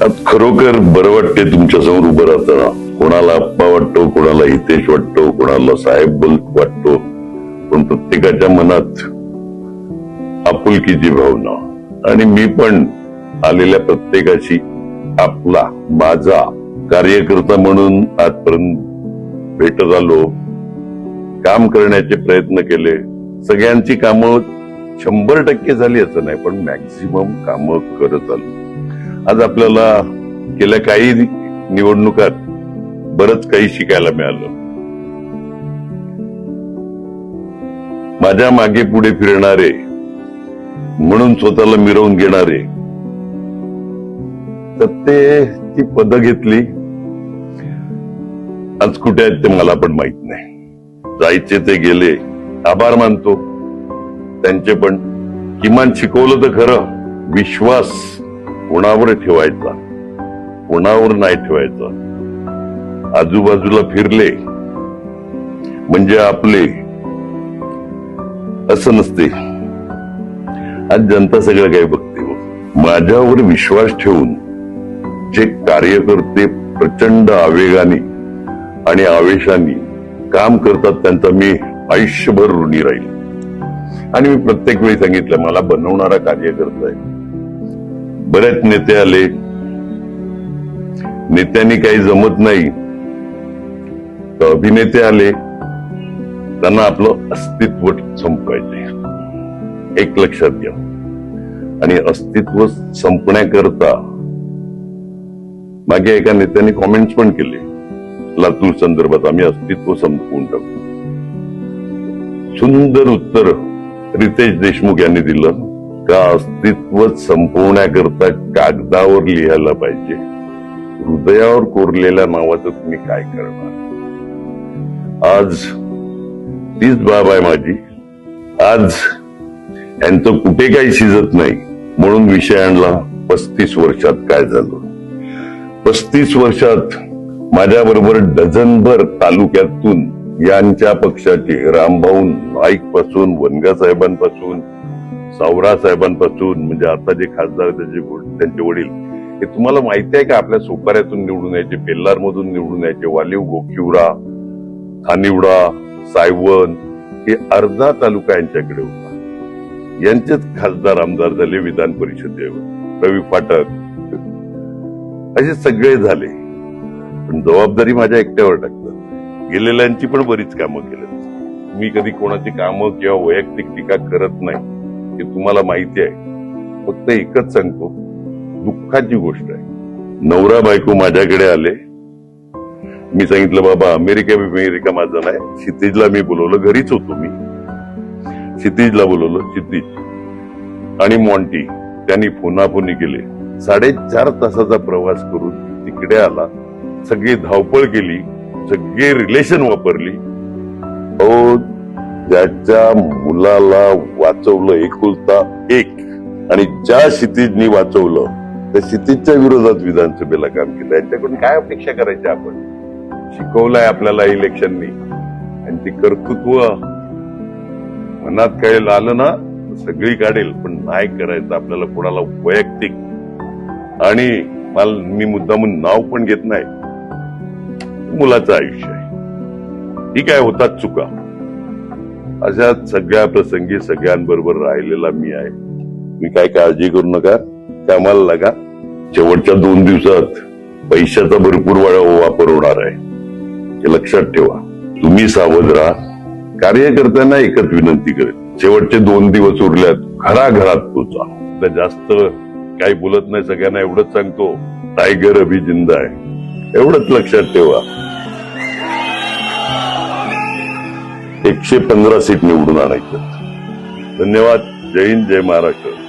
खरोखर बरं वाटते तुमच्यासमोर उभं राहताना. कोणाला आप्पा वाटतो कोणाला हितेश वाटतो कोणाला साहेब बल वाटतो. पण प्रत्येकाच्या मनात आपुलकीची भावना. आणि मी पण आलेल्या प्रत्येकाशी आपला माझा कार्यकर्ता म्हणून आजपर्यंत भेटत आलो. काम करण्याचे प्रयत्न केले. सगळ्यांची कामं शंभर टक्के झाली असं नाही पण मॅक्झिमम कामं करत आलो. आज आपल्याला गेल्या काही निवडणुकात बरंच काही शिकायला मिळालं. माझ्या मागे पुढे फिरणारे म्हणून स्वतःला मिरवून घेणारे तर ते ती पद घेतली. आज कुठे आहेत ते मला पण माहीत नाही. जायचे ते गेले आभार मानतो. त्यांचे पण किमान शिकवलं तर खरं विश्वास कोणावर ठेवायचा? कोणावर नाही ठेवायचा? आजूबाजूला फिरले. म्हणजे आपले. असं नसते. आज जनता सगळं काही बघते हो. माझ्यावर विश्वास ठेवून जे कार्यकर्ते प्रचंड आवेगाने आणि आवेशाने काम करतात त्यांचा मी आयुष्यभर ऋणी राहील. आणि मी प्रत्येक वेळी सांगितलं मला बनवणारा कार्यकर्ता आहे. बरेच नेते आले. नेत्यांनी काही जमत नाही. तर अभिनेते आले. त्यांना आपलं अस्तित्व संपवायचे एक लक्षात घ्या. आणि अस्तित्व संपण्याकरता मागे एका नेत्याने कॉमेंट्स पण केले. लातूर संदर्भात आम्ही अस्तित्व संपवून टाकू. सुंदर उत्तर रितेश देशमुख यांनी दिलं. का अस्तित्व संपवण्याकरता कागदावर लिहायला पाहिजे. हृदयावर कोरलेल्या नावाचं तुम्ही काय करणार? आज तीच बाब आहे माझी. आज यांचं कुठे काही शिजत नाही. म्हणून विषय आणला पस्तीस वर्षात काय झालं? पस्तीस वर्षात माझ्या बरोबर डझनभर तालुक्यातून यांच्या पक्षाचे रामभाऊ नाईकपासून वनगा साहेबांपासून सावरा साहेबांपासून म्हणजे आता जे खासदार त्याचे त्यांचे वडील हे तुम्हाला माहिती आहे का? आपल्या सोपाऱ्यातून निवडून यायचे पेल्लार मधून निवडून यायचे वालीव गोकिवडा खानिवडा सायवन हे अर्धा तालुका यांच्याकडे होता. यांचेच खासदार आमदार झाले विधान परिषदेवर रवी फाटक. असे सगळे झाले. पण जबाबदारी माझ्या एकट्यावर टाकतात. गेलेल्यांची पण बरीच कामं केली मी कधी कोणाची कामं किंवा वैयक्तिक टीका करत नाही. हे तुम्हाला माहिती आहे फक्त एकच सांगतो दुःखाची गोष्ट आहे. नवरा बायको माझ्याकडे आले. मी सांगितलं बाबा अमेरिका अमेरिका माझं नाही. क्षितिजला मी बोलवलं घरीच होतो मी. क्षितिजला बोलवलं क्षितिज. आणि मॉन्टी त्यांनी फोनाफोनी केले. साडेचार तासाचा प्रवास करून तिकडे आला. सगळी धावपळ केली सगळी रिलेशन वापरली. अहो ज्याच्या मुलाला वाचवलं एकुलता एक आणि ज्या क्षितिजनी वाचवलं त्या क्षितिजच्या विरोधात विधानसभेला काम केलं. यांच्याकडून काय अपेक्षा करायची आपण? शिकवलंय आपल्याला इलेक्शननी. आणि ते कर्तृत्व मनात काय आलं ना सगळी काढेल पण नाही करायचं आपल्याला कोणाला वैयक्तिक. आणि मला मी मुद्दामून नाव पण घेत नाही. मुलाचं आयुष्य आहे. ठीक आहे होतात चुका. अशा सगळ्या प्रसंगी सगळ्यांबरोबर राहिलेला मी आहे. मी काय काळजी करू नका कामाला लागा. शेवटच्या दोन दिवसात पैशाचा भरपूर वा- हो वापर होणार आहे. हे लक्षात ठेवा. तुम्ही सावध राहा. कार्यकर्त्यांना एकच विनंती करेल शेवटचे दोन दिवस उरल्यात घराघरात पोचा. तर जास्त काही बोलत नाही सगळ्यांना एवढंच सांगतो टायगर अभि जिंदा आहे. एवढंच लक्षात ठेवा. एकशे पंधरा सीट निवडून आणायचं. धन्यवाद. जय हिंद जय महाराष्ट्र.